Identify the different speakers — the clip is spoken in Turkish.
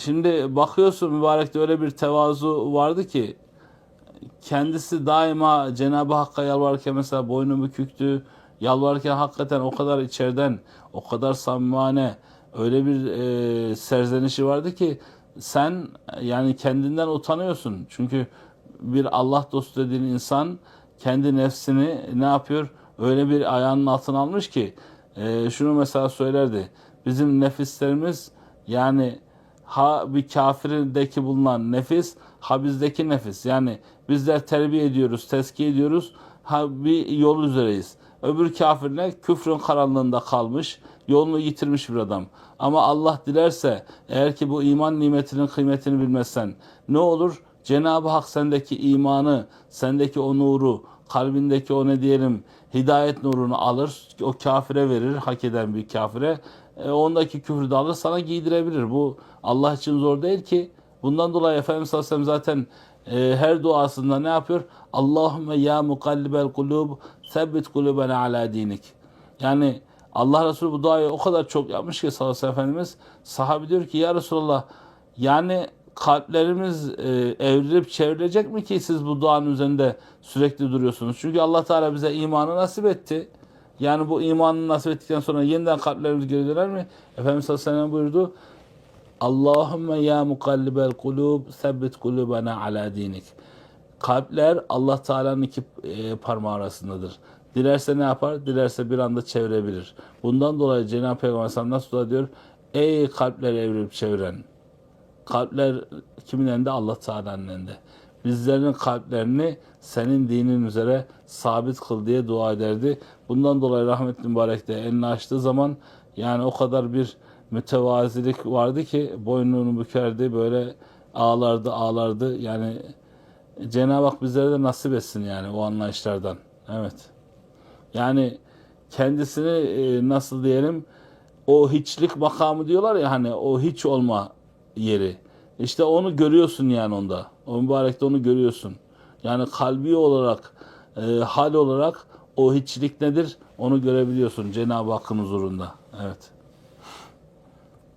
Speaker 1: Şimdi bakıyorsun mübarekte öyle bir tevazu vardı ki kendisi daima Cenab-ı Hakk'a yalvarırken mesela boynu büküktü. Yalvarırken hakikaten o kadar içeriden, o kadar samimane öyle bir e, serzenişi vardı ki sen yani kendinden utanıyorsun. Çünkü bir Allah dostu dediğin insan kendi nefsini ne yapıyor? Öyle bir ayağının altına almış ki e, şunu mesela söylerdi. Bizim nefislerimiz yani ha bir kafirindeki bulunan nefis ha bizdeki nefis. Yani bizler terbiye ediyoruz, tezkiye ediyoruz. Ha bir yol üzereyiz. Öbür kafir ne? Küfrün karanlığında kalmış, yolunu yitirmiş bir adam. Ama Allah dilerse eğer ki bu iman nimetinin kıymetini bilmezsen ne olur? Cenab-ı Hak sendeki imanı, sendeki o nuru, kalbindeki o ne diyelim hidayet nurunu alır, o kafire verir, hak eden bir kafire. E, ondaki küfrü de alır, sana giydirebilir. Bu Allah için zor değil ki. Bundan dolayı Efendimiz sallallahu aleyhi ve sellem zaten e, her duasında ne yapıyor? Allahümme ya mukallibel kulub, sebbit kulubena ala dinik. Yani Allah Resulü bu duayı o kadar çok yapmış ki sallallahu aleyhi ve Efendimiz sahabe diyor ki ya Resulallah yani kalplerimiz e, evrilip çevrilecek mi ki siz bu duanın üzerinde sürekli duruyorsunuz? Çünkü Allah Teala bize imanı nasip etti. Yani bu imanı nasip ettikten sonra yeniden kalplerimiz geri döner mi? Efendimiz sallallahu aleyhi ve sellem buyurdu. Allahümme ya mukallibel kulub sebbit kulubena ala dinik. Kalpler Allah Teala'nın iki e, parmağı arasındadır. Dilerse ne yapar? Dilerse bir anda çevirebilir. Bundan dolayı Cenab-ı Peygamber Aleyhisselam nasıl dua diyor? Ey kalpler evirip çeviren. Kalpler kimin elinde? Allah Teala'nın elinde. Bizlerin kalplerini senin dinin üzere sabit kıl diye dua ederdi. Bundan dolayı rahmetli mübarek de elini açtığı zaman yani o kadar bir mütevazilik vardı ki boynunu bükerdi böyle ağlardı ağlardı yani Cenab-ı Hak bizlere de nasip etsin yani o anlayışlardan. Evet. Yani kendisini e, nasıl diyelim o hiçlik makamı diyorlar ya hani o hiç olma yeri. İşte onu görüyorsun yani onda. O mübarekte onu görüyorsun. Yani kalbi olarak, e, hal olarak o hiçlik nedir? Onu görebiliyorsun Cenab-ı Hakk'ın huzurunda. Evet.